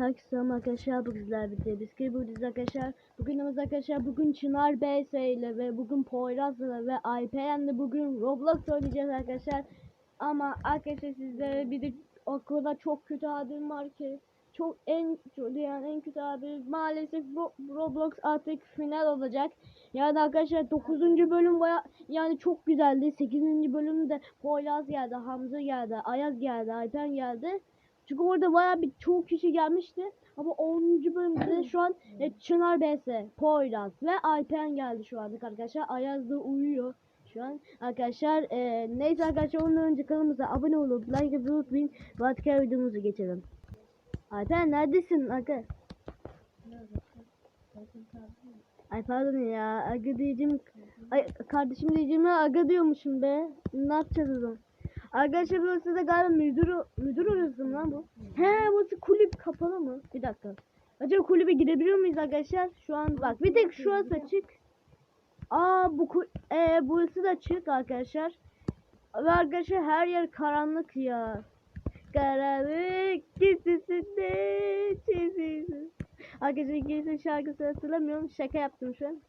Herkese selam arkadaşlar. Bugün sizlerle birlikte biz buradayız arkadaşlar. Bugün namaz arkadaşlar. Bugün Çınar BS ile ve bugün Poyraz'la ve Alperen'le bugün Roblox oynayacağız arkadaşlar. Ama arkadaşlar sizlere bir de okulda çok kötü haberim var ki. Çok en yani en kötü haber maalesef Ro- Roblox artık final olacak. Yani arkadaşlar 9. bölüm baya yani çok güzeldi. 8. bölümde Poyraz geldi, Hamza geldi, Ayaz geldi, Alperen geldi. Çünkü orada bayağı bir çoğu kişi gelmişti. Ama 10. bölümde şu an e, Çınar BS, Poyraz ve Alperen geldi şu anda arkadaşlar. Ayaz da uyuyor şu an. Arkadaşlar e, neyse arkadaşlar ondan önce kanalımıza abone olup like yapmayı unutmayın. Ve videomuza geçelim. Alperen neredesin aga? Ay pardon ya aga diyeceğim. Ay kardeşim diyeceğime aga diyormuşum be. Ne yapacağız o zaman? Arkadaşlar burası da galiba müdür müdür orası mı lan bu? He burası kulüp kapalı mı? Bir dakika. Acaba kulübe girebiliyor muyuz arkadaşlar? Şu an bak bir tek şurası açık. Aa bu e, burası da açık arkadaşlar. Ve arkadaşlar her yer karanlık ya. Karanlık gecesinde çizilsin. Arkadaşlar gerisi şarkısı hatırlamıyorum. Şaka yaptım şu an.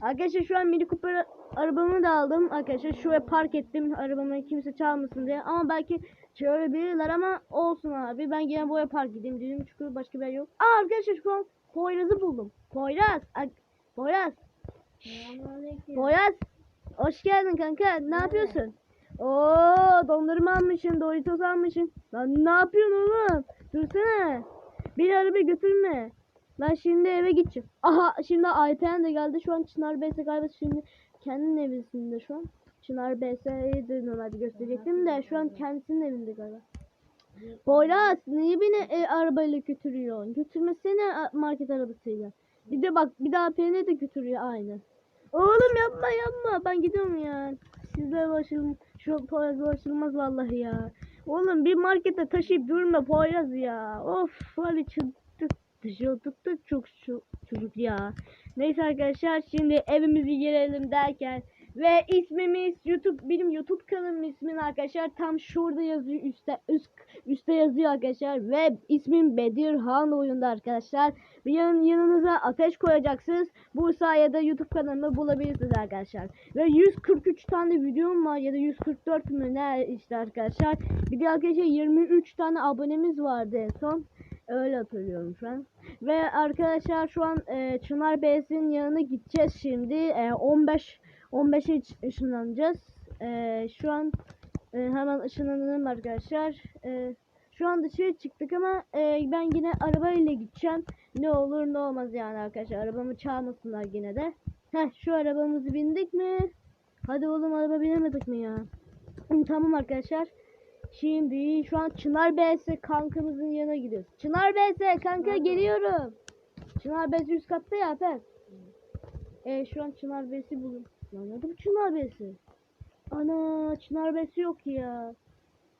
Arkadaşlar şu an Mini Cooper arabamı da aldım. Arkadaşlar şuraya park ettim arabamı kimse çalmasın diye. Ama belki çağırabilirler ama olsun abi. Ben gene buraya park edeyim dedim çünkü başka bir yer yok. Aa arkadaşlar şu an Poyraz'ı buldum. Poyraz. Poyraz. Poyraz. Hoş geldin kanka. Ne yapıyorsun? Oo dondurma almışsın, Doritos almışsın. Lan ne yapıyorsun oğlum? Dursana. Bir araba götürme. Ben şimdi eve gideceğim. Aha şimdi Ayten de geldi. Şu an Çınar BS galiba şimdi kendinin evinde şu an. Çınar BS'yi de normalde gösterecektim de şu an kendisinin evinde galiba. Poyraz niye beni e, arabayla götürüyorsun? Götürmesene market arabasıyla. Bir de bak bir daha beni de götürüyor aynı. Oğlum yapma yapma ben gidiyorum ya. Sizler başım şu Poyraz başılmaz vallahi ya. Oğlum bir markete taşıyıp durma Poyraz ya. Of hadi çıktık dışarıdık da çok şu çocuk ya. Neyse arkadaşlar şimdi evimizi girelim derken ve ismimiz YouTube benim YouTube kanalımın ismini arkadaşlar tam şurada yazıyor üstte üst üstte yazıyor arkadaşlar ve ismim Bedirhan oyunda arkadaşlar. Bir yan, yanınıza ateş koyacaksınız. Bu sayede YouTube kanalımı bulabilirsiniz arkadaşlar. Ve 143 tane videom var ya da 144 mü ne işte arkadaşlar. Bir de arkadaşlar 23 tane abonemiz vardı en son. Öyle hatırlıyorum şu an. Ve arkadaşlar şu an e, Çınar Bey'sin yanına gideceğiz şimdi. E, 15 15'e iç- ışınlanacağız. E, şu an e, hemen ışınlanalım arkadaşlar. E, şu an dışarı çıktık ama e, ben yine arabayla gideceğim. Ne olur ne olmaz yani arkadaşlar. Arabamı çalmasınlar yine de. Heh şu arabamızı bindik mi? Hadi oğlum araba binemedik mi ya? Tamam arkadaşlar. Şimdi şu an Çınar BS kankamızın yanına gidiyoruz. Çınar BS kanka geliyorum. Çınar BS üst katta ya ben. E şu an Çınar BS'i buldum. Lan nerede bu Çınar BS'i? Ana Çınar BS'i yok ya.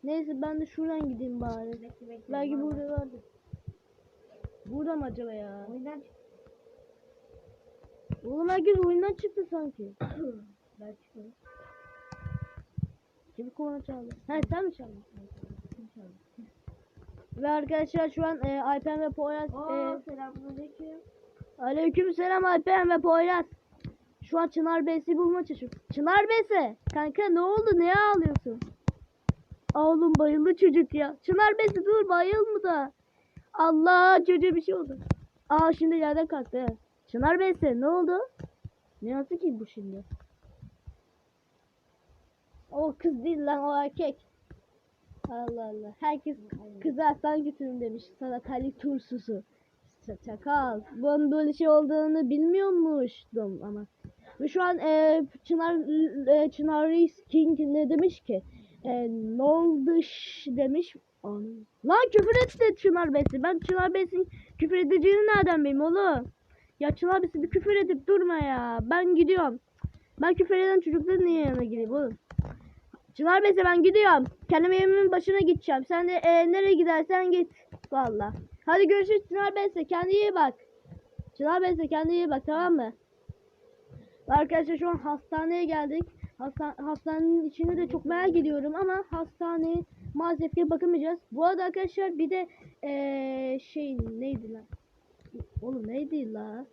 Neyse ben de şuradan gideyim bari. Belki burada vardır. Burada mı acaba ya? Oyundan Oğlum herkes oyundan çıktı sanki. ben çıkıyorum. Kim korna çaldı? Ha sen mi çaldın? Ve arkadaşlar şu an e, Alpen ve Poyraz Oo e, selamünaleyküm. Aleyküm selam Alpen ve Poyraz. Şu an Çınar Bey'si bulma çalışıyor. Çınar Bey'se kanka ne oldu? Neye ağlıyorsun? Oğlum bayıldı çocuk ya. Çınar Bey'si dur bayılma da. Allah çocuğa bir şey oldu. Aa şimdi yerden kalktı. Çınar Bey'se ne oldu? Ne yaptı ki bu şimdi? O kız değil lan o erkek. Allah Allah. Herkes kızı aslan götürün demiş. Sana kalik tursusu. Çakal. Bunun böyle şey olduğunu bilmiyormuştum ama. Ve şu an e, Çınar e, Çınar King ne demiş ki? E, ne oldu demiş. Anam. Lan küfür etti Çınar Bey'si. Ben Çınar Bey'sin küfür edeceğini nereden bileyim oğlum? Ya Çınar Bey'si bir küfür edip durma ya. Ben gidiyorum. Ben küfür eden çocukların niye yanına gideyim oğlum? Çınar Bey'se ben gidiyorum. Kendim evimin başına gideceğim. Sen de e, nereye gidersen git. Valla. Hadi görüşürüz Çınar Bey'se. Kendine iyi bak. Çınar Bey'se kendine iyi bak tamam mı? Arkadaşlar şu an hastaneye geldik. Hasta, hastanenin içini de çok merak ediyorum ama hastane maalesef ki bakamayacağız. Bu arada arkadaşlar bir de eee şey neydi lan? Oğlum neydi la?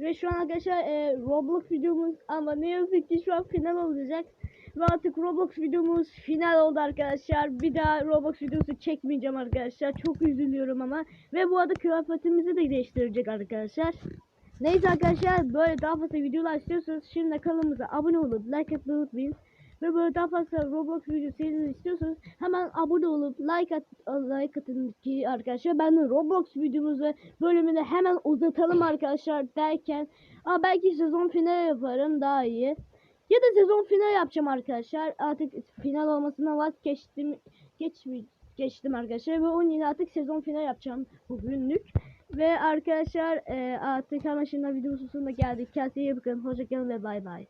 Ve şu an arkadaşlar eee, Roblox videomuz ama ne yazık ki şu an final olacak. Ve artık Roblox videomuz final oldu arkadaşlar. Bir daha Roblox videosu çekmeyeceğim arkadaşlar. Çok üzülüyorum ama. Ve bu arada kıyafetimizi de değiştirecek arkadaşlar. Neyse arkadaşlar böyle daha fazla videolar istiyorsanız şimdi kanalımıza abone olup like atmayı unutmayın. Ve böyle daha fazla Roblox video serisi istiyorsanız hemen abone olup like at like atın ki arkadaşlar ben de Roblox videomuzu bölümünü hemen uzatalım arkadaşlar derken Aa, belki sezon finali yaparım daha iyi. Ya da sezon final yapacağım arkadaşlar. Artık final olmasına vazgeçtim. Geçmi geçtim arkadaşlar ve onun yerine artık sezon final yapacağım bugünlük. Ve arkadaşlar e, artık hemen şimdi videomuzun sonuna geldik. Kendinize iyi bakın. Hoşçakalın ve bay bay.